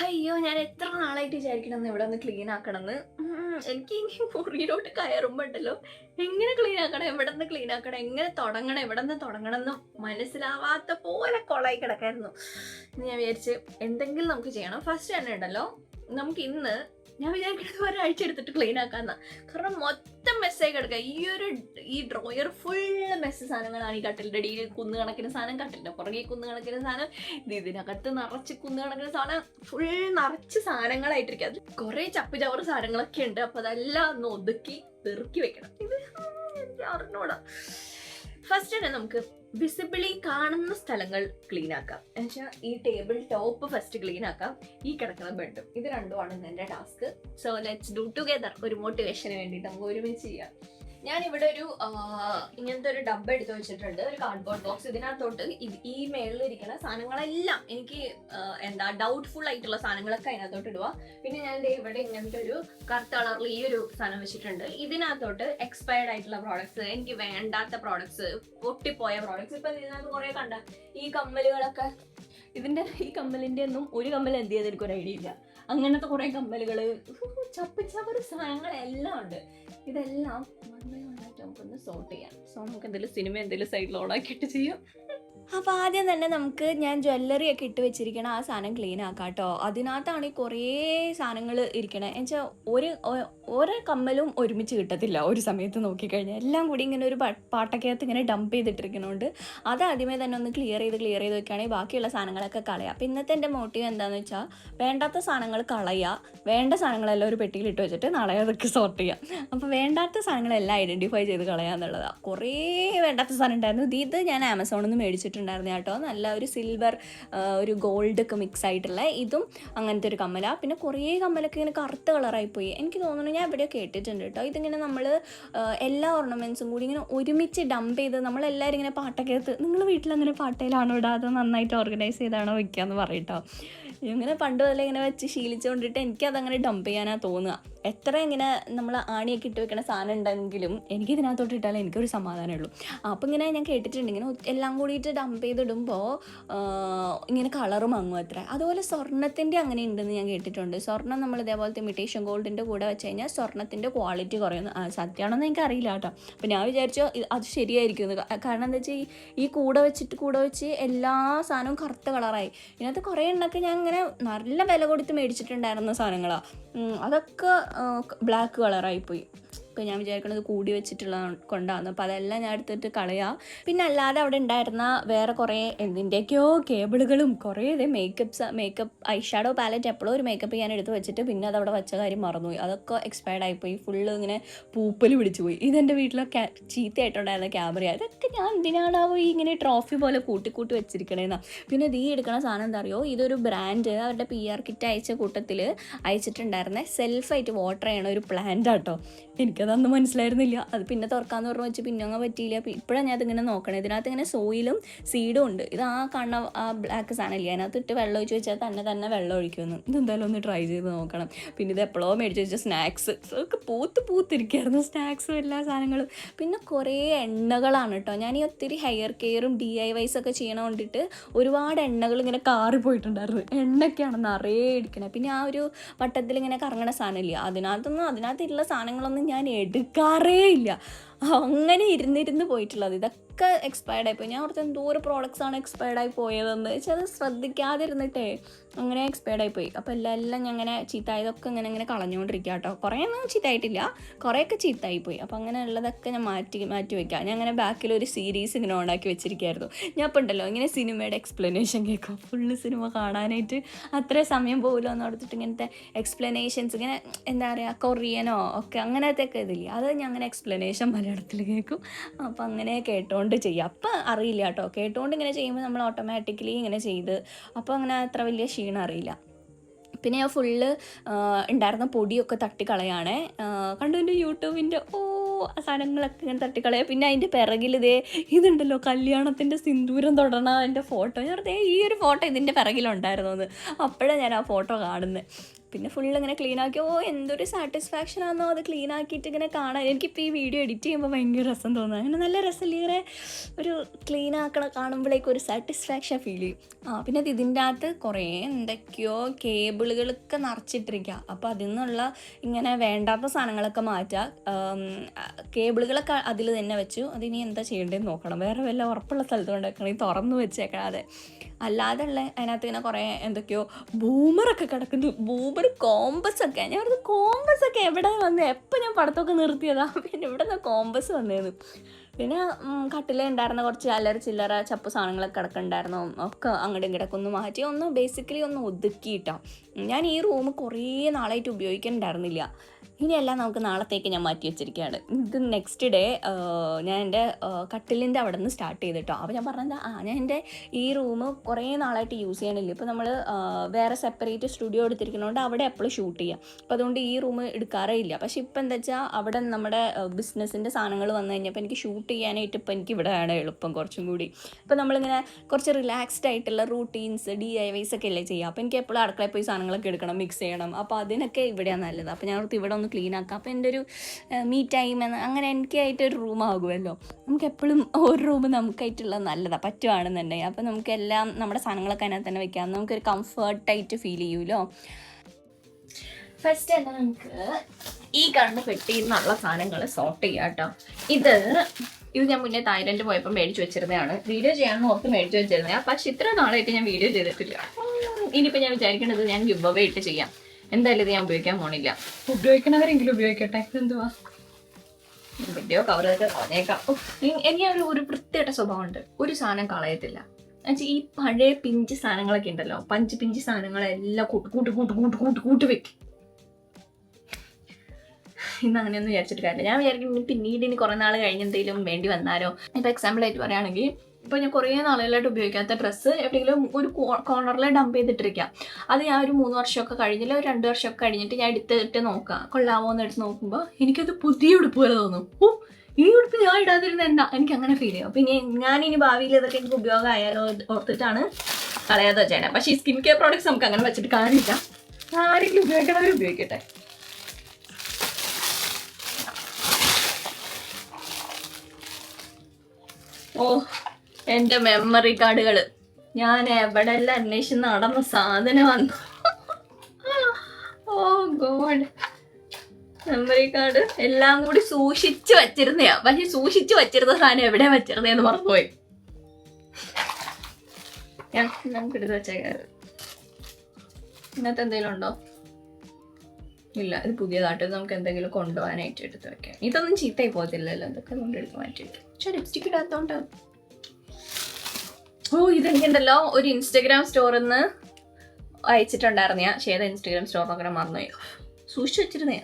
അയ്യോ ഞാൻ എത്ര നാളായിട്ട് വിചാരിക്കണം ഇവിടെ ഒന്ന് ക്ലീൻ ആക്കണമെന്ന് എനിക്ക് ഇനി മുറിയിലോട്ട് കയറുമ്പോണ്ടല്ലോ. എങ്ങനെ ക്ലീൻ ആക്കണം? എവിടെ നിന്ന് ക്ലീൻ ആക്കണം? എങ്ങനെ തുടങ്ങണം? എവിടെ നിന്ന് തുടങ്ങണം എന്ന് മനസ്സിലാവാത്ത പോലെ കൊളായി കിടക്കായിരുന്നു. ഞാൻ വിചാരിച്ച് എന്തെങ്കിലും നമുക്ക് ചെയ്യണം. ഫസ്റ്റ് തന്നെ ഉണ്ടല്ലോ നമുക്ക് ഇന്ന് ഞാൻ വിചാരിക്കുന്നത് ഒരാഴ്ച എടുത്തിട്ട് ക്ലീൻ ആക്കാന്ന. കാരണം മൊത്തം മെസ്സേജ് കിടക്കുക ഈ ഒരു ഈ ഡ്രോയർ ഫുള്ള് മെസ്സ് സാധനങ്ങളാണ് ഈ കട്ടിലിന്റെ അടിയിൽ കുന്നു കണക്കിന് സാധനം കട്ടിലിന്റെ പുറകെ കുന്നു കണക്കിന് സാധനം ഇത് ഇതിനകത്ത് നിറച്ച് കുന്നു കണക്കിന് സാധനം ഫുൾ നിറച്ച് സാധനങ്ങളായിട്ടിരിക്കുക. അത് കുറേ ചപ്പ് ചവറ് സാധനങ്ങളൊക്കെ ഉണ്ട്. അപ്പൊ അതെല്ലാം ഒന്ന് ഒതുക്കി പെറുക്കി വെക്കണം. ഇത് അറിഞ്ഞൂടാ. ഫസ്റ്റ് തന്നെ നമുക്ക് വിസിബിളി കാണുന്ന സ്ഥലങ്ങൾ ക്ലീൻ ആക്കാം. എന്നുവെച്ചാൽ ഈ ടേബിൾ ടോപ്പ് ഫസ്റ്റ് ക്ലീൻ ആക്കാം. ഈ കിടക്കുന്ന ബെഡും ഇത് രണ്ടുമാണ് ഇന്ന് എന്റെ task so let's do together ഒരു മോട്ടിവേഷന് വേണ്ടിയിട്ട് നമുക്ക് ഒരുമിച്ച് ചെയ്യാം. ഞാൻ ഇവിടെ ഒരു ഇങ്ങനത്തെ ഒരു ഡബ്ബ എടുത്ത് വെച്ചിട്ടുണ്ട് ഒരു കാർഡ്ബോർഡ് ബോക്സ് ഇതിനകത്തോട്ട് ഈ മേളിലിരിക്കുന്ന സാധനങ്ങളെല്ലാം എനിക്ക് എന്താ ഡൗട്ട്ഫുൾ ആയിട്ടുള്ള സാധനങ്ങളൊക്കെ അതിനകത്തോട്ട് ഇടുക പിന്നെ ഞാൻ ഇവിടെ ഇങ്ങനത്തെ ഒരു കറുത്ത കളറിൽ ഈ ഒരു സാധനം വെച്ചിട്ടുണ്ട്. ഇതിനകത്തോട്ട് എക്സ്പയർഡ് ആയിട്ടുള്ള പ്രോഡക്ട്സ് എനിക്ക് വേണ്ടാത്ത പ്രോഡക്ട്സ് പൊട്ടിപ്പോയ പ്രോഡക്ട്സ് ഇപ്പൊ ഇതിനകത്ത് കുറേ കണ്ട ഈ കമ്മലുകളൊക്കെ. ഇതിന്റെ ഈ കമ്മലിന്റെ ഒന്നും ഒരു കമ്മൽ എന്ത് ചെയ്യാൻ എനിക്കൊരു ഐഡിയ ഇല്ല. അങ്ങനത്തെ കുറെ കമ്മലുകൾ ചപ്പ് സാധനങ്ങൾ എല്ലാം ഉണ്ട്. ഇതെല്ലാം ആയിട്ട് നമുക്കൊന്ന് സോർട്ട് ചെയ്യാം. സോ നമുക്ക് എന്തെങ്കിലും സിനിമ എന്തെങ്കിലും സൈഡിൽ ഓണാക്കിയിട്ട് ചെയ്യാം. അപ്പോൾ ആദ്യം തന്നെ നമുക്ക് ഞാൻ ജ്വല്ലറി ഒക്കെ ഇട്ട് വെച്ചിരിക്കണ ആ സാധനം ക്ലീൻ ആക്കാം കേട്ടോ അതിനകത്താണ് ഈ കുറേ സാധനങ്ങൾ ഇരിക്കണത് എന്നുവെച്ചാൽ ഒരു ഓരോ കമ്മലും ഒരുമിച്ച് കിട്ടത്തില്ല. ഒരു സമയത്ത് നോക്കിക്കഴിഞ്ഞാൽ എല്ലാം കൂടി ഇങ്ങനെ ഒരു പാട്ടക്കകത്ത് ഇങ്ങനെ ഡംപ് ചെയ്തിട്ടിരിക്കുന്നതുകൊണ്ട് അത് ആദ്യമേ തന്നെ ഒന്ന് ക്ലിയർ ചെയ്ത് ക്ലിയർ ചെയ്ത് വെക്കുകയാണെങ്കിൽ ബാക്കിയുള്ള സാധനങ്ങളൊക്കെ കളയാം. അപ്പോൾ ഇന്നത്തെ എന്റെ മോട്ടീവ് എന്താണെന്ന് വെച്ചാൽ വേണ്ടാത്ത സാധനങ്ങൾ കളയുക വേണ്ട സാധനങ്ങളെല്ലാം ഒരു പെട്ടിയിൽ ഇട്ട് വെച്ചിട്ട് നാളെ അതൊക്കെ സോർട്ട് ചെയ്യാം. അപ്പോൾ വേണ്ടാത്ത സാധനങ്ങളെല്ലാം ഐഡന്റിഫൈ ചെയ്ത് കളയാന്നുള്ളതാണ് കുറേ വേണ്ടാത്ത സാധനം ഉണ്ടായിരുന്നു. ഇത് ഞാൻ ആമസോണിൽ നിന്ന് മേടിച്ചിട്ടുണ്ടായിരുന്നു കേട്ടോ. നല്ല ഒരു സിൽവർ ഒരു ഗോൾഡ് ഒക്കെ മിക്സ് ആയിട്ടുള്ള ഇതും അങ്ങനത്തെ ഒരു കമ്മല. പിന്നെ കുറേ കമ്മലൊക്കെ ഇങ്ങനെ കറുത്ത കളറായി പോയി. എനിക്ക് തോന്നുന്നു ഞാൻ എവിടെയോ കേട്ടിട്ടുണ്ട് കേട്ടോ. ഇതിങ്ങനെ നമ്മൾ എല്ലാ ഓർണമെന്റ്സും കൂടി ഇങ്ങനെ ഒരുമിച്ച് ഡംപ് ചെയ്ത് നമ്മളെല്ലാവരും ഇങ്ങനെ പാട്ടൊക്കെ എടുത്ത് നിങ്ങൾ വീട്ടിലങ്ങനെ പാട്ടയിലാണോ ഇടാതെ നന്നായിട്ട് ഓർഗനൈസ് ചെയ്താണോ വയ്ക്കുക എന്ന് പറയും പറയട്ടോ ഇങ്ങനെ പണ്ട് മുതലേ ഇങ്ങനെ വെച്ച് ശീലിച്ചുകൊണ്ടിട്ട് എനിക്കതങ്ങനെ ഡംപ് ചെയ്യാനാ തോന്നുക. എത്ര ഇങ്ങനെ നമ്മൾ ആണിയൊക്കെ ഇട്ട് വെക്കണ സാധനം ഉണ്ടെങ്കിലും എനിക്ക് ഇതിനകത്തോട്ട് ഇട്ടാലേ എനിക്കൊരു സമാധാനമേ ഉള്ളൂ ഇങ്ങനെ ഞാൻ കേട്ടിട്ടുണ്ട് ഇങ്ങനെ എല്ലാം കൂടിയിട്ട് ഡംപ് ചെയ്തിടുമ്പോൾ ഇങ്ങനെ കളറ് മങ്ങും അത്ര. അതുപോലെ സ്വർണത്തിന്റെ അങ്ങനെ ഉണ്ടെന്ന് ഞാൻ കേട്ടിട്ടുണ്ട്. സ്വർണം നമ്മൾ ഇതേപോലത്തെ ഇമിറ്റേഷൻ ഗോൾഡിന്റെ കൂടെ വെച്ച് കഴിഞ്ഞാൽ സ്വർണത്തിന്റെ ക്വാളിറ്റി കുറയുന്നു. സത്യമാണെന്ന് എനിക്ക് അറിയില്ല കേട്ടോ. അപ്പം ഞാൻ വിചാരിച്ചു അത് ശരിയായിരിക്കും കാരണം എന്താ വെച്ചാൽ ഈ കൂടെ വെച്ചിട്ട് കൂടെ വെച്ച് എല്ലാ സാധനവും കറുത്ത കളറായി ഇതിനകത്ത് കുറേ എണ്ണൊക്കെ ഞാൻ ഇങ്ങനെ നല്ല വില കൊടുത്ത് മേടിച്ചിട്ടുണ്ടായിരുന്ന സാധനങ്ങളാണ് അതൊക്കെ ബ്ലാക്ക് കളറായി പോയി ഇപ്പോൾ ഞാൻ വിചാരിക്കണത് കൂടി വെച്ചിട്ടുള്ള കൊണ്ടാണ് അപ്പോൾ അതെല്ലാം ഞാൻ എടുത്തിട്ട് കളയാ. പിന്നെ അല്ലാതെ അവിടെ ഉണ്ടായിരുന്ന വേറെ കുറേ എന്തിന്റെയൊക്കെയോ കേബിളുകളും കുറേ ഇതേ makeups makeup eye shadow palette എപ്പോഴും ഒരു മേക്കപ്പ് ഞാൻ എടുത്ത് വെച്ചിട്ട് പിന്നെ അത് അവിടെ വെച്ച കാര്യം മറന്നുപോയി. അതൊക്കെ എക്സ്പയർഡ് ആയിപ്പോയി. ഫുള്ള് ഇങ്ങനെ പൂപ്പൽ പിടിച്ചു പോയി. ഇതെന്റെ വീട്ടിലെ ക്യാ ചീത്തയായിട്ടുണ്ടായിരുന്ന ക്യാമറ അതൊക്കെ ഞാൻ എന്തിനാണാവോ ഈ ഇങ്ങനെ ട്രോഫി പോലെ കൂട്ടി കൂട്ടി വെച്ചിരിക്കണേന്നാ. പിന്നെ ദീ എടുക്കണ സാധനം എന്താ അറിയോ? ഇതൊരു ബ്രാൻഡ് അവരുടെ പി ആർ കിറ്റ് അയച്ച കൂട്ടത്തിൽ അയച്ചിട്ടുണ്ടായിരുന്ന. സെൽഫായിട്ട് വാട്ടർ ചെയ്യണ ഒരു പ്ലാന്റ് ആട്ടോ എനിക്കതൊന്നും മനസ്സിലായിരുന്നില്ല. അത് പിന്നെ തുറക്കാന്ന് പറഞ്ഞു വെച്ച് പിന്നെ അങ്ങ് പറ്റിയില്ല. ഇപ്പോഴാണ് ഞാൻ ഇതിങ്ങനെ നോക്കണേ. ഇതിനകത്ത് ഇങ്ങനെ സോയിലും സീഡും ഉണ്ട്. ഇത് ആ കണ്ണ ആ ബ്ലാക്ക് സാധനമില്ല അതിനകത്ത് ഇട്ട് വെള്ളം ഒഴിച്ച് വെച്ചാൽ തന്നെ തന്നെ വെള്ളം ഒഴിക്കുമെന്ന്. ഇതെന്തായാലും ഒന്ന് ട്രൈ ചെയ്ത് നോക്കണം. പിന്നെ ഇത് എപ്പോഴോ മേടിച്ച് വെച്ച സ്നാക്സ് ഒക്കെ പൂത്ത് പൂത്തിരിക്കുകയായിരുന്നു സ്നാക്സും എല്ലാ സാധനങ്ങളും. പിന്നെ കുറേ എണ്ണകളാണ് കേട്ടോ ഞാൻ ഈ ഒത്തിരി ഹെയർ കെയറും ഡി ഐ വൈസ് ഒക്കെ ചെയ്യണ കൊണ്ടിട്ട് ഒരുപാട് എണ്ണകൾ ഇങ്ങനെ കാറി പോയിട്ടുണ്ടായിരുന്നു. എണ്ണയൊക്കെയാണ് നിറയെ ഇടിക്കണേ പിന്നെ ആ ഒരു വട്ടത്തിൽ ഇങ്ങനെ കറങ്ങണ സാധനമില്ല അതിനകത്തൊന്നും അതിനകത്തുള്ള സാധനങ്ങളൊന്നും ഞാൻ എടുക്കാറേ ഇല്ല അങ്ങനെ ഇരുന്നിരുന്ന് പോയിട്ടുള്ളത്. ഇതൊക്കെ എക്സ്പയർഡ് ആയിപ്പോയി. ഞാൻ ഓർത്ത് ഒരു പ്രോഡക്റ്റ്സ് ആണ് എക്സ്പയർഡ് ആയി പോയതെന്ന്. വെച്ചാൽ അത് ശ്രദ്ധിക്കാതിരുന്നിട്ടേ അങ്ങനെ എക്സ്പയർഡ് ആയിപ്പോയി. അപ്പോൾ എല്ലാം എല്ലാം ഞാൻ അങ്ങനെ ചീത്തായതൊക്കെ ഇങ്ങനെ ഇങ്ങനെ കളഞ്ഞുകൊണ്ടിരിക്കുക കേട്ടോ. കുറേ ഒന്നും ചീത്തായിട്ടില്ല. കുറേയൊക്കെ ചീത്തായിപ്പോയി. അപ്പോൾ അങ്ങനെ ഉള്ളതൊക്കെ ഞാൻ മാറ്റി മാറ്റി വയ്ക്കുക ഞാൻ അങ്ങനെ ബാക്കിൽ ഒരു സീരീസ് ഇങ്ങനെ ഓണാക്കി വെച്ചിരിക്കുകയായിരുന്നു. ഞാൻ അപ്പോൾ ഉണ്ടല്ലോ ഇങ്ങനെ സിനിമയുടെ എക്സ്പ്ലനേഷൻ കേൾക്കും. ഫുള്ള് സിനിമ കാണാനായിട്ട് അത്ര സമയം പോകില്ല എന്ന് ഓർത്തിട്ട് ഇങ്ങനത്തെ എക്സ്പ്ലനേഷൻസ് ഇങ്ങനെ എന്താ പറയുക കൊറിയനോ ഒക്കെ അങ്ങനത്തെ ഒക്കെ ഇതില്ലേ. അത് ഞാൻ അങ്ങനെ എക്സ്പ്ലനേഷൻ മലയാളത്തിൽ കേൾക്കും. അപ്പം അങ്ങനെ കേട്ടോണ്ട് ചെയ്യും. അപ്പം അറിയില്ല കേട്ടോ. കേട്ടോണ്ട് ഇങ്ങനെ ചെയ്യുമ്പോൾ നമ്മൾ ഓട്ടോമാറ്റിക്കലി ഇങ്ങനെ ചെയ്ത്. അപ്പോൾ അങ്ങനെ അത്ര വലിയ ക്ഷീണം അറിയില്ല. പിന്നെ ഞാൻ ഫുള്ള് ഉണ്ടായിരുന്ന പൊടിയൊക്കെ തട്ടിക്കളയാണേ. കണ്ടു എന്റെ യൂട്യൂബിന്റെ ഓ സാധനങ്ങളൊക്കെ ഇങ്ങനെ തട്ടിക്കളയാം. പിന്നെ അതിന്റെ പിറകിൽ ഇതേ ഇതുണ്ടല്ലോ കല്യാണത്തിന്റെ സിന്ദൂരം തൊടണ എന്റെ ഫോട്ടോ. ഞാൻ ദേ ഈ ഒരു ഫോട്ടോ ഇതിന്റെ പിറകിലുണ്ടായിരുന്നു എന്ന് അപ്പോഴാണ് ഞാൻ ആ ഫോട്ടോ കാണുന്നത് പിന്നെ ഫുൾ ഇങ്ങനെ ക്ലീൻ ആക്കി. ഓ എന്തൊരു സാറ്റിസ്ഫാക്ഷൻ ആണെന്നോ അത് ക്ലീൻ ആക്കിയിട്ട് ഇങ്ങനെ കാണാൻ. എനിക്കിപ്പോൾ ഈ വീഡിയോ എഡിറ്റ് ചെയ്യുമ്പോൾ ഭയങ്കര രസം തോന്നുന്നു അങ്ങനെ നല്ല രസമില്ല ഇങ്ങനെ ഒരു ക്ലീൻ ആക്കണ കാണുമ്പോഴേക്കും ഒരു സാറ്റിസ്ഫാക്ഷൻ ഫീൽ ചെയ്യും. ആ പിന്നെ അത് ഇതിന്റെ അകത്ത് കുറേ എന്തൊക്കെയോ കേബിളുകളൊക്കെ നിറച്ചിട്ടിരിക്കുക അപ്പോൾ അതിൽ നിന്നുള്ള ഇങ്ങനെ വേണ്ടാത്ത സാധനങ്ങളൊക്കെ മാറ്റുക കേബിളുകളൊക്കെ അതിൽ തന്നെ വെച്ചു. അതിനി എന്താ ചെയ്യേണ്ടതെന്ന് നോക്കണം. വേറെ വല്ല ഉറപ്പുള്ള സ്ഥലത്ത് കൊണ്ടുവെക്കണമെങ്കിൽ തുറന്ന് അല്ലാതെ ഉള്ള അതിനകത്ത് ഇങ്ങനെ കുറേ എന്തൊക്കെയോ ബൂമറൊക്കെ കിടക്കുന്നു. ബൂമർ കോമ്പസ് ഒക്കെ. ഞാൻ പറഞ്ഞത് കോമ്പസ് ഒക്കെ എവിടെ വന്ന് എപ്പോൾ ഞാൻ പടത്തൊക്കെ നിർത്തിയതാ. പിന്നെ ഇവിടെ നിന്ന് കോമ്പസ് വന്നേന്ന്. പിന്നെ കട്ടിലേ ഉണ്ടായിരുന്ന കുറച്ച് അല്ലറ ചില്ലറ ചപ്പ് സാധനങ്ങളൊക്കെ കിടക്കുന്നുണ്ടായിരുന്നു ഒക്കെ അങ്ങോട്ടും കിടക്കൊന്നും മാറ്റി ഒന്ന് ബേസിക്കലി ഒന്ന് ഒതുക്കിയിട്ടോ. ഞാൻ ഈ റൂം കുറേ നാളായിട്ട് ഉപയോഗിക്കുന്നുണ്ടായിരുന്നില്ല ഇനിയെല്ലാം നമുക്ക് നാളത്തേക്ക് ഞാൻ മാറ്റി വെച്ചിരിക്കുകയാണ് ഇത് നെക്സ്റ്റ് ഡേ ഞാൻ എന്റെ കട്ടിലിന്റെ അവിടെ നിന്ന് സ്റ്റാർട്ട് ചെയ്തിട്ടോ. അപ്പോൾ ഞാൻ പറഞ്ഞത് ആ ഞാൻ എന്റെ ഈ റൂം കുറേ നാളായിട്ട് യൂസ് ചെയ്യണില്ല. ഇപ്പോൾ നമ്മൾ വേറെ സെപ്പറേറ്റ് സ്റ്റുഡിയോ എടുത്തിരിക്കുന്നതുകൊണ്ട് അവിടെ എപ്പോഴും ഷൂട്ട് ചെയ്യാം. അപ്പോൾ അതുകൊണ്ട് ഈ റൂം എടുക്കാറേ ഇല്ല. പക്ഷേ ഇപ്പം എന്താ വെച്ചാൽ അവിടെ നമ്മുടെ ബിസിനസ്സിന്റെ സാധനങ്ങൾ വന്നു കഴിഞ്ഞപ്പോൾ എനിക്ക് ഷൂട്ട് ചെയ്യാനായിട്ട് ഇപ്പോൾ എനിക്ക് ഇവിടെയാണ് എളുപ്പം കുറച്ചും കൂടി. ഇപ്പോൾ നമ്മളിങ്ങനെ കുറച്ച് റിലാക്സ്ഡ് ആയിട്ടുള്ള റൂട്ടീൻസ് ഡി ഐ വൈസ് ഒക്കെ അല്ലേ ചെയ്യുക. അപ്പോൾ എനിക്ക് എപ്പോഴും അടുക്കളയിൽ പോയി സാധനങ്ങളൊക്കെ എടുക്കണം മിക്സ് ചെയ്യണം. അപ്പോൾ അതിനൊക്കെ ഇവിടെയാണ് നല്ലത്. അപ്പോൾ ഞാൻ ഓർത്ത് ഇവിടെ ഒന്ന് ക്ലീൻ ആക്കാം. അപ്പോൾ എന്റെ ഒരു മീ ടൈം എന്ന് അങ്ങനെ എനിക്കായിട്ടൊരു റൂം ആകുമല്ലോ. നമുക്ക് എപ്പോഴും ഒരു റൂം നമുക്കായിട്ടുള്ള നല്ലതാണ് പറ്റുവാണെന്നുണ്ടെങ്കിൽ അപ്പോൾ നമുക്ക് എല്ലാം നമ്മുടെ സാധനങ്ങളൊക്കെ അതിനകത്ത് തന്നെ വെക്കാം. നമുക്കൊരു കംഫർട്ടായിട്ട് ഫീൽ ചെയ്യുമല്ലോ ഫസ്റ്റ് തന്നെ നമുക്ക് ഈ കണ്ണ് പെട്ടിയിൽ നിന്നുള്ള സാധനങ്ങൾ സോർട്ട് ചെയ്യാം കേട്ടോ ഇത് ഇത് ഞാൻ മുന്നേ തായ്ലൻഡ് പോയപ്പോൾ മേടിച്ചു വെച്ചിരുന്നതാണ്. വീഡിയോ ചെയ്യാൻ ഓർത്ത് മേടിച്ചു വെച്ചിരുന്നതാണ് പക്ഷെ ഇത്ര നാളായിട്ട് ഞാൻ വീഡിയോ ചെയ്തിട്ടില്ല. ഇനിയിപ്പോൾ ഞാൻ വിചാരിക്കണത് ഞാൻ അവേ ഇട്ട് ചെയ്യാം. എന്തായാലും ഇത് ഞാൻ ഉപയോഗിക്കാൻ പോണില്ല. ഉപയോഗിക്കണവരെങ്കിലും ഉപയോഗിക്കട്ടെ? എന്തുവാ? കവറൊക്കെ കളഞ്ഞേക്കാം. ഉഫ്, ഇ- എനിക്ക് ഒരു ഒരു വൃത്തിയുടെ സ്വഭാവമുണ്ട്. ഒരു സാധനം കളയത്തില്ല. എന്നുവെച്ചാൽ ഈ പഴയ പിഞ്ച് സാധനങ്ങളൊക്കെ ഉണ്ടല്ലോ പഞ്ച് പിഞ്ച് സാധനങ്ങളെല്ലാം കൂട്ട് കൂട്ട് കൂട്ട് കൂട്ട് കൂട്ട് കൂട്ട് വെക്കും. ഇന്ന് അങ്ങനെയൊന്നും വിചാരിച്ചിട്ട് കാര്യമില്ല. ഞാൻ വിചാരിക്കും പിന്നീട് ഇനി കുറേ നാൾ കഴിഞ്ഞ് എന്തെങ്കിലും വേണ്ടി വന്നാലോ. ഇപ്പോൾ എക്സാമ്പിൾ ആയിട്ട് പറയുകയാണെങ്കിൽ ഇപ്പോൾ ഞാൻ കുറേ നാളുകളായിട്ട് ഉപയോഗിക്കാത്ത ഡ്രസ്സ് എവിടെയെങ്കിലും ഒരു കോർണറിൽ ഡംപ് ചെയ്തിട്ടിരിക്കാം. അത് ഞാൻ ഒരു മൂന്ന് വർഷമൊക്കെ കഴിഞ്ഞില്ല ഒരു രണ്ട് വർഷമൊക്കെ കഴിഞ്ഞിട്ട് ഞാൻ എടുത്തിട്ട് നോക്കാം. കൊള്ളാമോ എന്ന് എടുത്ത് നോക്കുമ്പോൾ എനിക്കത് പുതിയ ഉടുപ്പ് പോലെ തോന്നും. ഓ ഈ ഉടുപ്പ് ഞാൻ ഇടാതിരുന്ന എന്താ? എനിക്ക് അങ്ങനെ ഫീൽ ചെയ്യും. പിന്നെ ഞാൻ ഇനി ഭാവിയിൽ ഇതൊക്കെ എനിക്ക് ഉപയോഗമായാലോ ഓർത്തിട്ടാണ് കളയാതെ വെച്ചേനെ പക്ഷേ ഈ സ്കിൻ കെയർ പ്രോഡക്റ്റ്സ് നമുക്ക് അങ്ങനെ വെച്ചിട്ട് കാണില്ല ആരെങ്കിലും ഉപയോഗിക്കണവർ ഉപയോഗിക്കട്ടെ. ഓ എന്റെ മെമ്മറി കാർഡുകൾ ഞാൻ എവിടെല്ലാം അന്വേഷിച്ച് നടന്ന സാധനം വന്നു. ഓ ഗോഡ്. മെമ്മറി കാർഡ് എല്ലാം കൂടി സൂക്ഷിച്ചു വച്ചിരുന്നയാ. പക്ഷെ സൂക്ഷിച്ചു വച്ചിരുന്ന സാധനം എവിടെ വച്ചിരുന്നേന്ന് മറന്നുപോയി ഞാൻ നമുക്ക് എടുത്ത് വെച്ചേക്കാറ് ഇന്നത്തെ എന്തെങ്കിലും ഉണ്ടോ? ഇല്ല ഇത് പുതിയതായിട്ട് നമുക്ക് എന്തെങ്കിലും കൊണ്ടുപോകാനായിട്ട് എടുത്ത് വെക്കാം. ഇതൊന്നും ചീത്തയായി പോകത്തില്ലല്ലോ. ഇതൊക്കെ കൊണ്ടെടുത്ത് മാറ്റി വെക്കാം പക്ഷെ ലിപ്സ്റ്റിക് ഇടാത്തോണ്ട് ഓ ഇതെനിക്കുണ്ടല്ലോ ഒരു ഇൻസ്റ്റഗ്രാം സ്റ്റോറിൽ നിന്ന് അയച്ചിട്ടുണ്ടായിരുന്നു ഞാൻ ചെയ്ത ഇൻസ്റ്റഗ്രാം സ്റ്റോർ നോക്കണം മറന്നുപോയി. സൂക്ഷിച്ചു വെച്ചിരുന്നേ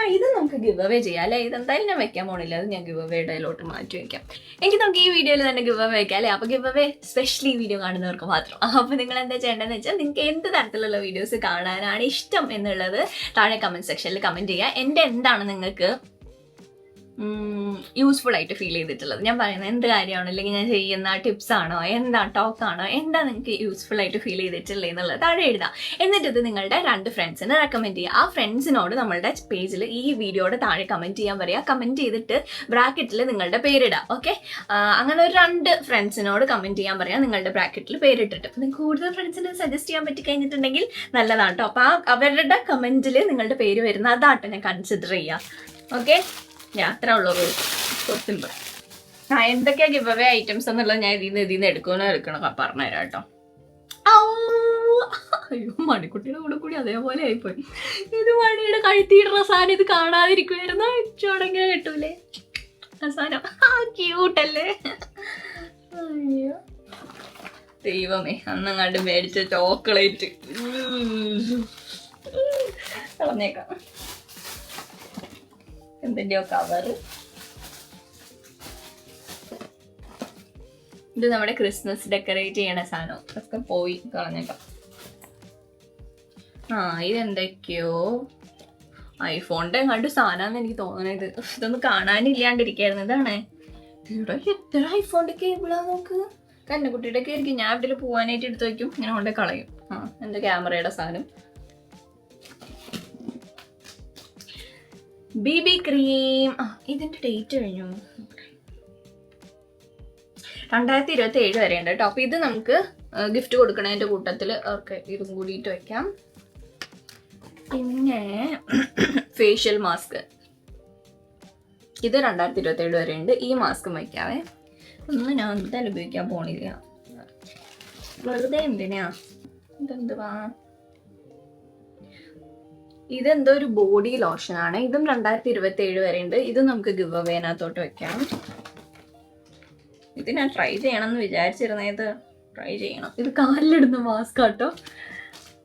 ആ ഇത് നമുക്ക് ഗിവ് അവേ ചെയ്യാം അല്ലെ? ഇതെന്തായാലും ഞാൻ വെക്കാൻ പോണില്ല. അത് ഞാൻ ഗിവ് അവേ ഇടയിലോട്ട് മാറ്റി വെക്കാം. എനിക്ക് നമുക്ക് ഈ വീഡിയോയിൽ തന്നെ ഗിവ് അവേ വെക്കാം അല്ലേ? അപ്പൊ ഗിവ് അവേ സ്പെഷ്യലി വീഡിയോ കാണുന്നവർക്ക് മാത്രം. അപ്പോൾ നിങ്ങൾ എന്താ ചെയ്യേണ്ടതെന്ന് വെച്ചാൽ നിങ്ങൾക്ക് എന്ത് തരത്തിലുള്ള വീഡിയോസ് കാണാനാണ് ഇഷ്ടം എന്നുള്ളത് താഴെ കമന്റ് സെക്ഷനിൽ കമന്റ് ചെയ്യുക. എന്റെ എന്താണ് നിങ്ങൾക്ക് യൂസ്ഫുൾ ആയിട്ട് ഫീൽ ചെയ്തിട്ടുള്ളത്. ഞാൻ പറയുന്നത് എന്ത് കാര്യമാണോ അല്ലെങ്കിൽ ഞാൻ ചെയ്യുന്ന ടിപ്സ് ആണോ എന്താ ടോക്ക് ആണോ എന്താ നിങ്ങൾക്ക് യൂസ്ഫുൾ ആയിട്ട് ഫീൽ ചെയ്തിട്ടുള്ളത് എന്നുള്ളത് താഴെ എഴുതാം. എന്നിട്ട് ഇത് നിങ്ങളുടെ രണ്ട് ഫ്രണ്ട്സിന് റെക്കമെൻഡ് ചെയ്യുക ആ ഫ്രണ്ട്സിനോട് നമ്മളുടെ പേജിൽ ഈ വീഡിയോയുടെ താഴെ കമന്റ് ചെയ്യാൻ പറയുക കമന്റ് ചെയ്തിട്ട് ബ്രാക്കറ്റിൽ നിങ്ങളുടെ പേരിടുക ഓക്കെ അങ്ങനെ ഒരു രണ്ട് ഫ്രണ്ട്സിനോട് കമന്റ് ചെയ്യാൻ പറയാം. നിങ്ങളുടെ ബ്രാക്കറ്റിൽ പേരിട്ടിട്ട്. അപ്പം നിങ്ങൾക്ക് കൂടുതൽ ഫ്രണ്ട്സിന് സജസ്റ്റ് ചെയ്യാൻ പറ്റി കഴിഞ്ഞിട്ടുണ്ടെങ്കിൽ നല്ലതാണ് കേട്ടോ അപ്പോൾ ആ അവരുടെ കമന്റിൽ നിങ്ങളുടെ പേര് വരുന്ന അതാട്ടോ ഞാൻ കൺസിഡർ ചെയ്യുക ഓക്കെ യാത്ര ഉള്ളത് സിമ്പിൾ ആ എന്തൊക്കെയാ ഗിവ് അവേ ഐറ്റംസ് എന്നുള്ളത് ഞാൻ ഇതിൽ നിന്ന് ഇതിൽ നിന്ന് എടുക്കണോ എടുക്കണോ പറഞ്ഞുതരാം കേട്ടോ. അയ്യോ മണിക്കുട്ടിയുടെ കൂടെ കൂടി അതേപോലെ ആയിപ്പോയി. ഇത് മണിയുടെ കഴുത്തിയിടുന്ന സാധനം ഇത് കാണാതിരിക്കുമായിരുന്നു ചോടെങ്ങനെ കിട്ടൂലേ. സാധനം. ക്യൂട്ടല്ലേ അയ്യോ. ദൈവമേ അന്നങ്ങാണ്ട് മേടിച്ച ചോക്ലേറ്റ്. കളഞ്ഞേക്കാം. എന്തിന്റെയോ കവർ ഇത് നമ്മുടെ ക്രിസ്മസ് ഡെക്കറേറ്റ് ചെയ്യണ സാധനം. ഒക്കെ പോയി കളഞ്ഞേക്കാം ആ ഇതെന്തൊക്കെയോ? ഐഫോണിന്റെ എങ്ങാണ്ട് സാധനമാണെന്ന് എനിക്ക് തോന്നണത്. ഇതൊന്നും കാണാനില്ലാണ്ടിരിക്കായിരുന്നു. ഇതാണേ. ഇവിടെ എത്ര ഐഫോണിന്റെ കേബിളാ നോക്ക്? കന്നുകുട്ടിയുടെ ഒക്കെ ആയിരിക്കും. ഞാൻ ഇവിടെ പോവാനായിട്ട് എടുത്ത് വയ്ക്കും ഇങ്ങനെ കൊണ്ട് കളയും. ആ എന്റെ ക്യാമറയുടെ സാധനം? ബി ബി ക്രീം ഇതിന്റെ ഡേറ്റ് കഴിഞ്ഞു? രണ്ടായിരത്തി ഇരുപത്തി ഏഴ് വരെ ഉണ്ട് കേട്ടോ. അപ്പൊ ഇത് നമുക്ക് ഗിഫ്റ്റ് കൊടുക്കണതിന്റെ കൂട്ടത്തിൽ ഓക്കെ ഇതും കൂടിയിട്ട് വെക്കാം. പിന്നെ ഫേഷ്യൽ മാസ്ക് ഇത് രണ്ടായിരത്തി ഇരുപത്തി ഏഴ് വരെ ഉണ്ട് ഈ മാസ്കും വയ്ക്കാവേ ഒന്നും ഞാൻ എന്തായാലും ഉപയോഗിക്കാൻ പോണില്ല. വെറുതെ എന്തിനാ? ഇതെന്തുവാ? ഇതെന്തോ ഒരു ബോഡി ലോഷൻ ആണ്. ഇതും രണ്ടായിരത്തി ഇരുപത്തി ഏഴ് വരെ ഉണ്ട്. ഇത് നമുക്ക് ഗിവ് അവേനകത്തോട്ട് വെക്കാം. ഇത് ഞാൻ ട്രൈ ചെയ്യണം എന്ന് വിചാരിച്ചിരുന്നത്. ട്രൈ ചെയ്യണം. ഇത് കാലിലിടുന്ന മാസ്ക് ആട്ടോ.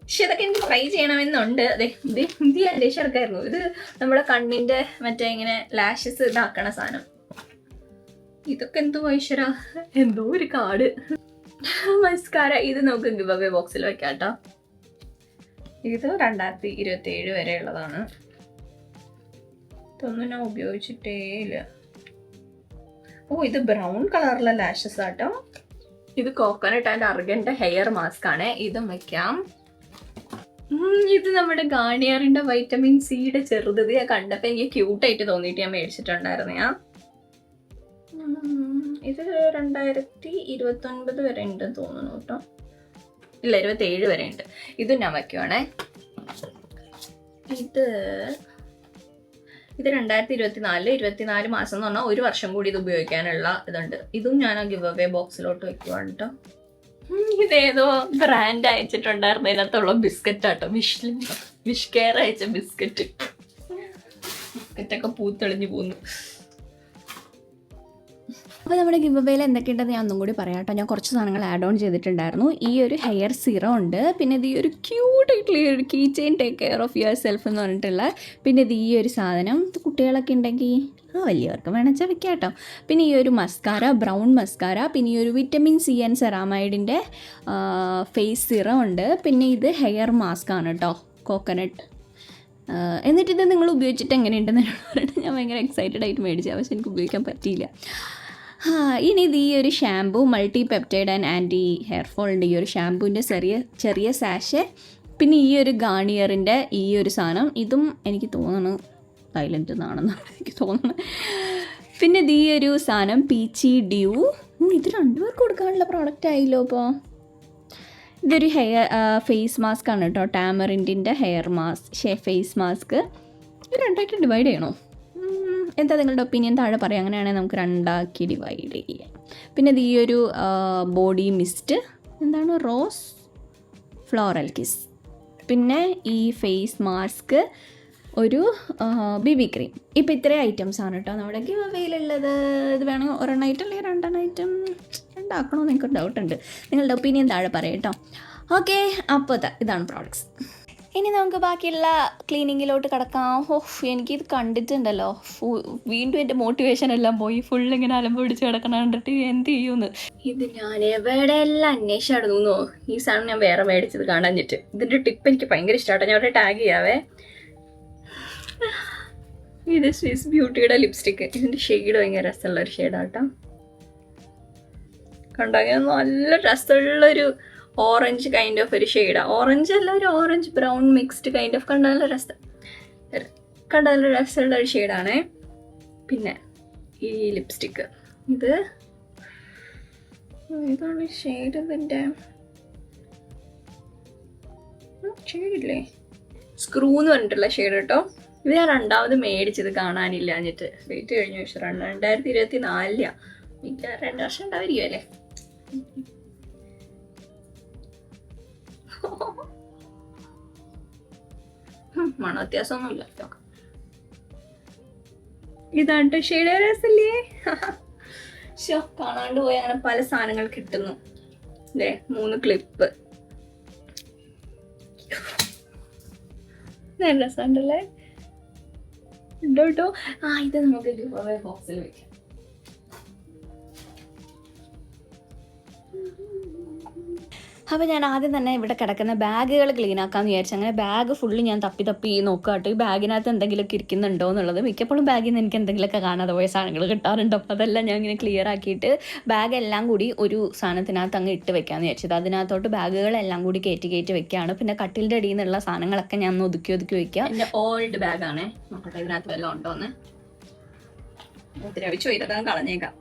പക്ഷെ ഇതൊക്കെ എനിക്ക് ട്രൈ ചെയ്യണമെന്നുണ്ട്. അതെ ഇത് ഇത് ഞാൻ അന്വേഷിച്ചെടുക്കായിരുന്നു ഇത് നമ്മുടെ കണ്ണിന്റെ മറ്റേ ഇങ്ങനെ ലാഷസ് ഇതാക്കണ സാധനം. ഇതൊക്കെ എന്തോ ഐശ്വര എന്തോ ഒരു കാട്. മസ്കാര ഇത് നമുക്ക് ഗിവ് അവേ ബോക്സിൽ വെക്കാം കേട്ടോ ഇത് രണ്ടായിരത്തി ഇരുപത്തി ഏഴ് വരെ ഉള്ളതാണ് ഇതൊന്നും ഞാൻ ഉപയോഗിച്ചിട്ടേ ഇല്ല. ഓ ഇത് ബ്രൗൺ കളറിലെ ലാഷസ് ആട്ടോ. ഇത് കോക്കനട്ട് ആൻഡ് അർഗന്റെ ഹെയർ മാസ്ക് ആണ്. ഇതും വെക്കാം. ഇത് നമ്മുടെ ഗാർണിയറിന്റെ വൈറ്റമിൻ സിയുടെ ചെറുതത് ഞാൻ കണ്ടപ്പോ എനിക്ക് ക്യൂട്ടായിട്ട് തോന്നിയിട്ട് ഞാൻ മേടിച്ചിട്ടുണ്ടായിരുന്നു. ഞാൻ ഇത് രണ്ടായിരത്തി ഇരുപത്തി ഒൻപത് വരെ ഉണ്ടെന്ന് തോന്നുന്നു കേട്ടോ. ഇല്ല ഇരുപത്തേഴ് വരെ ഉണ്ട് ഇതും ഞാൻ വയ്ക്കുവാണേ. ഇത് ഇത് രണ്ടായിരത്തി ഇരുപത്തി നാലിൽ ഇരുപത്തിനാല് മാസം എന്ന് പറഞ്ഞാൽ ഒരു വർഷം കൂടി ഇത് ഉപയോഗിക്കാനുള്ള ഇതുണ്ട്. ഇതും ഞാൻ ആ ഗിവ് അവേ ബോക്സിലോട്ട് വെക്കുവാണ് കേട്ടോ ഇതേതോ ബ്രാൻഡ് അയച്ചിട്ടുണ്ടായിരുന്നു. ഇതിനകത്തുള്ള ബിസ്ക്കറ്റ് ആട്ടോ. മിഷ്ലിൻ മിഷ്കെയർ അയച്ച ബിസ്ക്കറ്റ് ബിസ്ക്കറ്റൊക്കെ പൂത്തെളിഞ്ഞു പോന്നു അപ്പോൾ നമ്മുടെ ഗിവ് വേയിൽ എന്തൊക്കെയുണ്ടെന്ന് ഞാൻ ഒന്നും കൂടി പറയാം കേട്ടോ. ഞാൻ കുറച്ച് സാധനങ്ങൾ ആഡ് ഓൺ ചെയ്തിട്ടുണ്ടായിരുന്നു. ഈ ഒരു ഹെയർ സിറം ഉണ്ട്. പിന്നെ ഇത് ഈ ഒരു ക്യൂട്ടായിട്ടുള്ള ഈ ഒരു key chain take care of yourself എന്ന് പറഞ്ഞിട്ടുള്ള പിന്നെ ഇത് ഈ ഒരു സാധനം. കുട്ടികളൊക്കെ ഉണ്ടെങ്കിൽ ആ വലിയവർക്ക് വേണമെച്ചാൽ വെക്കാം കേട്ടോ. പിന്നെ ഈ ഒരു മസ്കാര ബ്രൗൺ മസ്കാര പിന്നെ ഈ ഒരു വിറ്റമിൻ സി ആൻഡ് സെറാമൈഡിന്റെ ഫേസ് സിറം ഉണ്ട്. പിന്നെ ഇത് ഹെയർ മാസ്ക് ആണ് കേട്ടോ. കോക്കനട്ട് എന്നിട്ടിത് നിങ്ങൾ ഉപയോഗിച്ചിട്ട് എങ്ങനെയുണ്ടെന്ന് പറഞ്ഞിട്ട് ഞാൻ ഭയങ്കര എക്സൈറ്റഡ് ആയിട്ട് മേടിച്ചു പക്ഷെ എനിക്ക് ഉപയോഗിക്കാൻ പറ്റിയില്ല. ഇനി ഇത് ഈ ഒരു shampoo multi peptide and anti hair ഫോളിന്റെ ഈ ഒരു ഷാംപൂവിന്റെ ചെറിയ ചെറിയ സാഷ് പിന്നെ ഈ ഒരു ഗാർണിയറിന്റെ ഈ ഒരു സാധനം ഇതും എനിക്ക് തോന്നുന്നു തൈലൻഡ് എന്നാണെന്നാണ് എനിക്ക് തോന്നുന്നത് പിന്നെ ഇത് ഈ ഒരു സാധനം പീച്ചി ഡ്യൂ ഇത് രണ്ടുപേർക്ക് കൊടുക്കാനുള്ള പ്രോഡക്റ്റ് ആയില്ലോ ഇപ്പോൾ ഇതൊരു ഹെയർ ഫേസ് മാസ്ക് ആണ് കേട്ടോ ടാമറിന്റിന്റെ ഹെയർ മാസ്ക് ഫേസ് മാസ്ക് ഇത് രണ്ടായിട്ട് ഡിവൈഡ് ചെയ്യണോ? എന്താ നിങ്ങളുടെ ഒപ്പീനിയൻ? താഴെ പറയാം. അങ്ങനെയാണെങ്കിൽ നമുക്ക് രണ്ടാക്കി ഡിവൈഡ് ചെയ്യാം. പിന്നെ ഇത് ഈ ഒരു ബോഡി മിസ്റ്റ് എന്താണ്? റോസ് ഫ്ലോറൽ കിസ് പിന്നെ ഈ ഫേസ് മാസ്ക് ഒരു ബി ബി ക്രീം ഇപ്പം ഇത്രയും ഐറ്റംസ് ആണ് കേട്ടോ നമ്മുടെ ഗിവ് അവയിലുള്ളത് ഇത് വേണമെങ്കിൽ ഒരെണ്ണം ഐറ്റം അല്ലെങ്കിൽ രണ്ടെണ്ണം ഐറ്റം രണ്ടാക്കണമെന്ന് എനിക്കൊരു ഡൗട്ടുണ്ട് നിങ്ങളുടെ ഒപ്പീനിയൻ താഴെ പറയാം കേട്ടോ ഓക്കെ അപ്പോൾ ഇതാ ഇതാണ് പ്രോഡക്ട്സ് ഇനി നമുക്ക് ബാക്കിയുള്ള ക്ലീനിങ്ങിലോട്ട് കിടക്കാം. ഓ എനിക്കിത് കണ്ടിട്ടുണ്ടല്ലോ. വീണ്ടും എന്റെ മോട്ടിവേഷൻ എല്ലാം പോയി. ഫുൾ ഇങ്ങനെ അലമ്പ് പിടിച്ച് കിടക്കണം കണ്ടിട്ട് എന്ത് ചെയ്യുമെന്ന് ഇത് ഞാൻ എവിടെയെല്ലാം അന്വേഷിച്ചാടുന്നു ഈ സാധനം ഞാൻ വേറെ മേടിച്ചത് കാണാഞ്ഞിട്ട് ഇതിന്റെ ടിപ്പ് എനിക്ക് ഭയങ്കര ഇഷ്ടമാട്ടോ ഞാൻ അവിടെ ടാഗ് ചെയ്യാവേ. ഇത് സ്വിസ് ബ്യൂട്ടിയുടെ ലിപ്സ്റ്റിക്ക് ഇതിന്റെ ഷെയ്ഡ് ഭയങ്കര രസമുള്ള ഒരു ഷെയ്ഡാട്ടോ കണ്ടോ? നല്ല രസമുള്ളൊരു ഓറഞ്ച് കൈൻഡ് ഓഫ് ഒരു ഷെയ്ഡാണ് ഓറഞ്ച് അല്ല ഒരു orange brown mixed kind of കണ്ട നല്ല രസം. കണ്ട നല്ല രസമുള്ള ഒരു ഷെയ്ഡാണേ പിന്നെ ഈ ലിപ്സ്റ്റിക്ക് ഇത് ഇതാണ് ഷെയ്ഡ് ഇതിന്റെ. ഷെയ്ഡില്ലേ സ്ക്രൂ എന്ന് പറഞ്ഞിട്ടുള്ള ഷെയ്ഡ് കേട്ടോ. ഇത് ഞാൻ രണ്ടാമത് മേടിച്ചത് കാണാനില്ല എന്നിട്ട്. വെയിറ്റ് കഴിഞ്ഞു പക്ഷെ രണ്ടായിരത്തി ഇരുപത്തി നാലിലാണ് മിക്ക രണ്ട് വർഷം ഉണ്ടായിരിക്കും അല്ലേ മണ വ്യത്യാസമൊന്നുമില്ല. നോക്കാം ഇതാണ് ഷെയ്ഡ് രസല്ലേ ഷോ കാണാണ്ട് പോയി അങ്ങനെ പല സാധനങ്ങൾ കിട്ടുന്നു. അല്ലേ മൂന്ന് ക്ലിപ്പ് രസമുണ്ടല്ലേ? ഉണ്ടോ കേട്ടോ ആ ഇത് നമുക്ക് ബോക്സിൽ വെക്കാം. അപ്പോൾ ഞാൻ ആദ്യം തന്നെ ഇവിടെ കിടക്കുന്ന ബാഗുകൾ ക്ലീൻ ആക്കാമെന്ന് വിചാരിച്ചു. അങ്ങനെ ബാഗ് ഫുള്ള് ഞാൻ തപ്പി തപ്പി നോക്കുക കേട്ടോ ഈ ബാഗിനകത്ത് എന്തെങ്കിലുമൊക്കെ ഇരിക്കുന്നുണ്ടോ എന്നുള്ളത് മിക്കപ്പോഴും ബാഗിൽ നിന്ന് എനിക്ക് എന്തെങ്കിലുമൊക്കെ കാണാതെ പോയ സാധനങ്ങൾ കിട്ടാറുണ്ട്. അപ്പോൾ അതെല്ലാം ഞാൻ ഇങ്ങനെ ക്ലിയർ ആക്കിയിട്ട് ബാഗ് എല്ലാം കൂടി ഒരു സാധനത്തിനകത്ത് അങ്ങ് ഇട്ട് വെക്കാമെന്ന് വിചാരിച്ചത് അതിനകത്തോട്ട് ബാഗുകളെല്ലാം കൂടി കയറ്റി കയറ്റി വെക്കുകയാണ് പിന്നെ കട്ടിലിന്റെ അടിയിൽ നിന്നുള്ള സാധനങ്ങളൊക്കെ ഞാൻ ഒന്ന് ഒതുക്കി ഒതുക്കി വെക്കുക എന്റെ ഓൾഡ് ബാഗാണ് നോക്കട്ടെ ഇതിനകത്ത് വല്ലതും ഉണ്ടോന്ന്? ഉപദ്രവിച്ചു ഇതൊക്കെ കളഞ്ഞേക്കാം.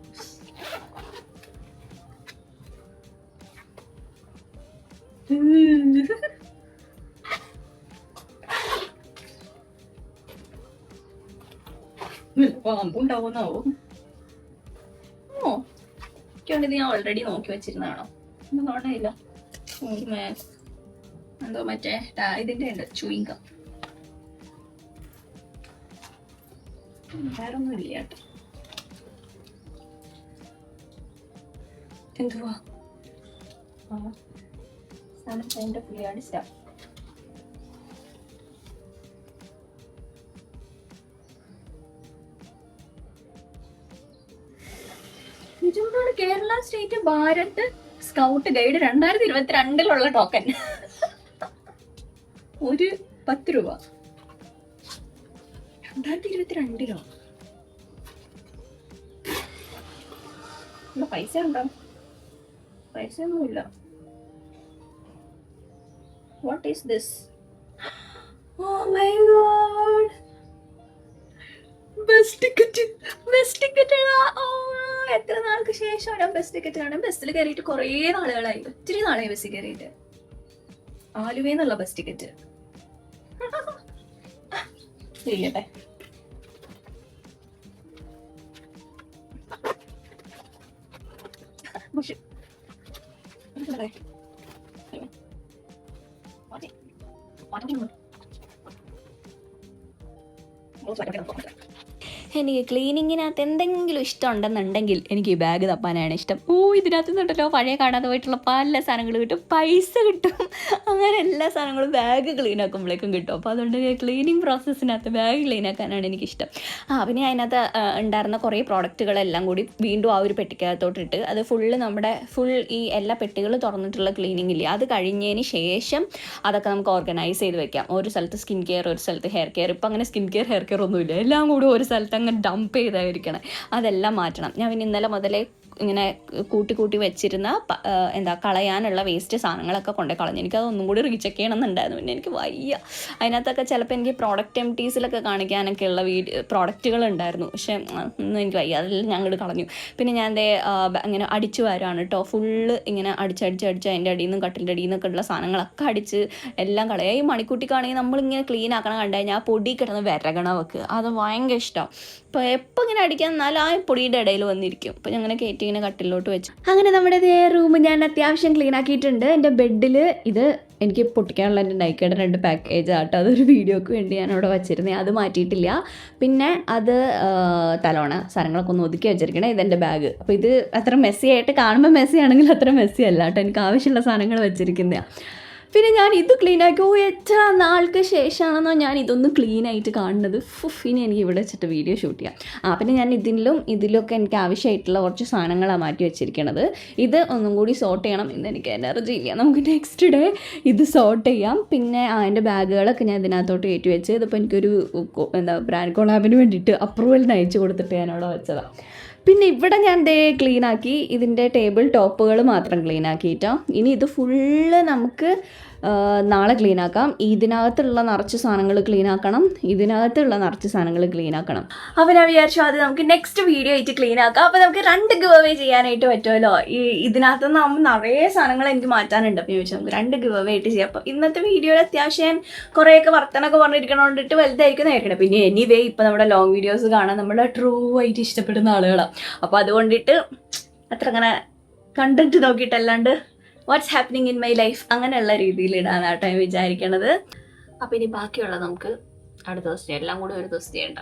പാമ്പുണ്ടാവുന്നാവോ ഓ എനിക്കൊണ്ട് ഇത് ഞാൻ ഓൾറെഡി നോക്കി വെച്ചിരുന്നതാണോ? ഒന്നും കാണുന്നില്ല എന്തോ മറ്റേ ഇതിന്റെ ഉണ്ട് ചൂയിങ്കം വേറൊന്നും ഇല്ല കേട്ടോ. എന്തുവാ? ആ അതിന്റെ പുളിയാണ് സ്റ്റാഫ് ഇതുകൊണ്ടാണ് Kerala state Bharat scout guide രണ്ടായിരത്തി ഇരുപത്തിരണ്ടിലുള്ള ടോക്കൺ ഒരു പത്ത് രൂപ. രണ്ടായിരത്തി ഇരുപത്തിരണ്ടിലോ? പൈസ ഉണ്ടോ? പൈസ ഒന്നുമില്ല what is this oh my god bus ticket bus ticket oh എത്ര നാൾക്ക് ശേഷം ഞാൻ ബസ് ടിക്കറ്റ് കാണാൻ ബസ്സിൽ കയറിയിട്ട് കുറേ നാളുകളായി. ഒത്തിരി നാളായി ബസ്സിൽ കയറിയിട്ട് ആലുവെന്നുള്ള ബസ് ടിക്കറ്റ് ചെയ്യട്ടെ para. എനിക്ക് ക്ലീനിങ്ങിനകത്ത് എന്തെങ്കിലും ഇഷ്ടം ഉണ്ടെന്നുണ്ടെങ്കിൽ എനിക്ക് ഈ ബാഗ് തപ്പാനാണ് ഇഷ്ടം. ഓ ഇതിനകത്ത് നിന്നുണ്ടല്ലോ പഴയ കാണാതെ പോയിട്ടുള്ള പല സാധനങ്ങൾ കിട്ടും. പൈസ കിട്ടും. അങ്ങനെ എല്ലാ സാധനങ്ങളും ബാഗ് ക്ലീൻ ആക്കുമ്പോഴേക്കും കിട്ടും. അപ്പോൾ അതുകൊണ്ട് ക്ലീനിങ് പ്രോസസ്സിനകത്ത് ബാഗ് ക്ലീൻ ആക്കാനാണ് എനിക്കിഷ്ടം. ആ പിന്നെ അതിനകത്ത് ഉണ്ടായിരുന്ന കുറേ പ്രോഡക്റ്റുകളെല്ലാം കൂടി വീണ്ടും ആ ഒരു പെട്ടിക്കകത്തോട്ടിട്ട് അത് ഫുള്ള് നമ്മുടെ ഫുൾ ഈ എല്ലാ പെട്ടികൾ തുറന്നിട്ടുള്ള ക്ലീനിങ് ഇല്ലേ? അത് കഴിഞ്ഞതിന് ശേഷം അതൊക്കെ നമുക്ക് ഓർഗനൈസ് ചെയ്ത് വെക്കാം. ഒരു സ്ഥലത്ത് സ്കിൻ കെയർ ഒരു സ്ഥലത്ത് ഹെയർ കെയർ ഇപ്പം അങ്ങനെ സ്കിൻ കെയർ ഹെയർ കെയർ ഒന്നുമില്ല. എല്ലാം കൂടി ഒരു സ്ഥലത്ത് അങ്ങനെ ഡംപ് ചെയ്തായിരിക്കണം. അതെല്ലാം മാറ്റണം. ഞാൻ പിന്നെ ഇന്നലെ മുതലേ ഇങ്ങനെ കൂട്ടി കൂട്ടി വെച്ചിരുന്ന എന്താ കളയാനുള്ള വേസ്റ്റ് സാധനങ്ങളൊക്കെ കൊണ്ടേ കളഞ്ഞു. എനിക്കത് ഒന്നും കൂടി റീചെക്ക് ചെയ്യണമെന്നുണ്ടായിരുന്നു. പിന്നെ എനിക്ക് വയ്യ. അതിനകത്തൊക്കെ ചിലപ്പോൾ എനിക്ക് പ്രോഡക്റ്റ് എം ടീസിലൊക്കെ കാണിക്കാനൊക്കെ ഉള്ള വീഡിയോ പ്രോഡക്റ്റുകൾ ഉണ്ടായിരുന്നു. പക്ഷേ ഒന്നും എനിക്ക് വയ്യ. അതെല്ലാം ഞങ്ങൾ കളഞ്ഞു. പിന്നെ ഞാൻ എന്റെ അങ്ങനെ അടിച്ചു വരാണ് കേട്ടോ. ഫുള്ള് ഇങ്ങനെ അടിച്ചടിച്ച് അടിച്ച് അതിന്റെ അടിയിൽ നിന്നും കട്ടിലിന്റെ അടിയിൽ നിന്നൊക്കെ ഉള്ള സാധനങ്ങളൊക്കെ അടിച്ച് എല്ലാം കളയുക ഈ മണിക്കുട്ടിക്കാണെങ്കിൽ നമ്മളിങ്ങനെ ക്ലീൻ ആക്കണം കണ്ടു ഞാൻ പൊടി കിടന്ന് വിരകണ വെക്ക്. അത് ഭയങ്കര ഇഷ്ടമാണ് ഇപ്പോൾ എപ്പോൾ ഇങ്ങനെ അടിക്കാൻ നല്ല ആ പൊടിയുടെ ഇടയിൽ വന്നിരിക്കും. അപ്പോൾ ഞങ്ങനെ കയറ്റി ഇങ്ങനെ കട്ടിലോട്ട് വെച്ചു. അങ്ങനെ നമ്മുടെ റൂം ഞാൻ അത്യാവശ്യം ക്ലീൻ ആക്കിയിട്ടുണ്ട്. എന്റെ ബെഡിൽ ഇത് എനിക്ക് പൊട്ടിക്കാനുള്ള എന്റെ നൈക്കയുടെ രണ്ട് പാക്കേജ് ആട്ടോ. അതൊരു വീഡിയോക്ക് വേണ്ടി ഞാൻ അവിടെ വച്ചിരുന്നത് അത് മാറ്റിയിട്ടില്ല. പിന്നെ അത് തലോണ സാധനങ്ങളൊക്കെ ഒന്ന് ഒതുക്കി വെച്ചിരിക്കണേ. ഇതെന്റെ ബാഗ് അപ്പോൾ ഇത് അത്ര മെസ്സി ആയിട്ട് കാണുമ്പോൾ മെസ്സി ആണെങ്കിൽ അത്ര മെസ്സി അല്ല കേട്ടോ. എനിക്ക് ആവശ്യമുള്ള സാധനങ്ങൾ വെച്ചിരിക്കുന്നതാണ് പിന്നെ ഞാൻ ഇത് ക്ലീൻ ആക്കി. ഓ എത്ര നാൾക്ക് ശേഷമാണെന്നോ ഞാൻ ഇതൊന്ന് ക്ലീൻ ആയിട്ട് കാണുന്നത്. ഫുഫിനെ എനിക്ക് ഇവിടെ വെച്ചിട്ട് വീഡിയോ ഷൂട്ട് ചെയ്യാം. ആ പിന്നെ ഞാൻ ഇതിലും ഇതിലൊക്കെ എനിക്ക് ആവശ്യമായിട്ടുള്ള കുറച്ച് സാധനങ്ങളാണ് മാറ്റി വെച്ചിരിക്കുന്നത് ഇത് ഒന്നും കൂടി സോർട്ട് ചെയ്യണം ഇന്ന് എനിക്ക് എനർജി ഇല്ല. നമുക്ക് നെക്സ്റ്റ് ഡേ ഇത് സോർട്ട് ചെയ്യാം. പിന്നെ ആ എന്റെ ബാഗുകളൊക്കെ ഞാൻ ഇതിനകത്തോട്ട് കയറ്റി വെച്ച് ഇതിപ്പോൾ എനിക്കൊരു എന്താ ബ്രാൻഡ് കൊളാബിന് വേണ്ടിയിട്ട് അപ്രൂവലിന് അയച്ചു കൊടുത്തിട്ട് ഞാൻ അവിടെ വെച്ചതാണ് പിന്നെ ഇവിടെ ഞാൻ ദേ ക്ലീൻ ആക്കി ഇതിന്റെ ടേബിൾ ടോപ്പുകൾ മാത്രം ക്ലീൻ ആക്കിയിട്ടോ. ഇനി ഇത് ഫുള്ള് നമുക്ക് നാളെ ക്ലീൻ ആക്കാം ഇതിനകത്തുള്ള നിറച്ച് സാധനങ്ങൾ ക്ലീൻ ആക്കണം ഇതിനകത്തുള്ള നിറച്ച് സാധനങ്ങൾ ക്ലീൻ ആക്കണം അപ്പൊ ഞാൻ വിചാരിച്ചു അത് നമുക്ക് നെക്സ്റ്റ് വീഡിയോ ആയിട്ട് ക്ലീൻ ആക്കാം അപ്പൊ നമുക്ക് രണ്ട് ഗിവ് ചെയ്യാനായിട്ട് പറ്റുമല്ലോ? ഈ ഇതിനകത്ത് നമ്മൾ നിറയെ സാധനങ്ങൾ എനിക്ക് മാറ്റാനുണ്ട്. അപ്പൊ ചോദിച്ചു നമുക്ക് രണ്ട് ഗിവ് ആയിട്ട് ചെയ്യാം. അപ്പൊ ഇന്നത്തെ വീഡിയോയിൽ അത്യാവശ്യം കുറേയൊക്കെ വർത്തനൊക്കെ പറഞ്ഞിരിക്കണോണ്ടിട്ട് വലുതായിരിക്കും നേരിടണം പിന്നെ എനിവേ ഇപ്പൊ നമ്മുടെ ലോങ് വീഡിയോസ് കാണാൻ നമ്മുടെ ട്രൂ ആയിട്ട് ഇഷ്ടപ്പെടുന്ന ആളുകളാണ് അപ്പൊ അതുകൊണ്ടിട്ട് അത്ര അങ്ങനെ content നോക്കിയിട്ടല്ലാണ്ട് what's happening in my life അങ്ങനെയുള്ള രീതിയിൽ ഇടാനാട്ടോ ഞാൻ വിചാരിക്കണത്. അപ്പോൾ ഇനി ബാക്കിയുള്ള നമുക്ക് അടുത്ത ദിവസം എല്ലാം കൂടി ഒരു ദിവസം ചെയ്യണ്ട.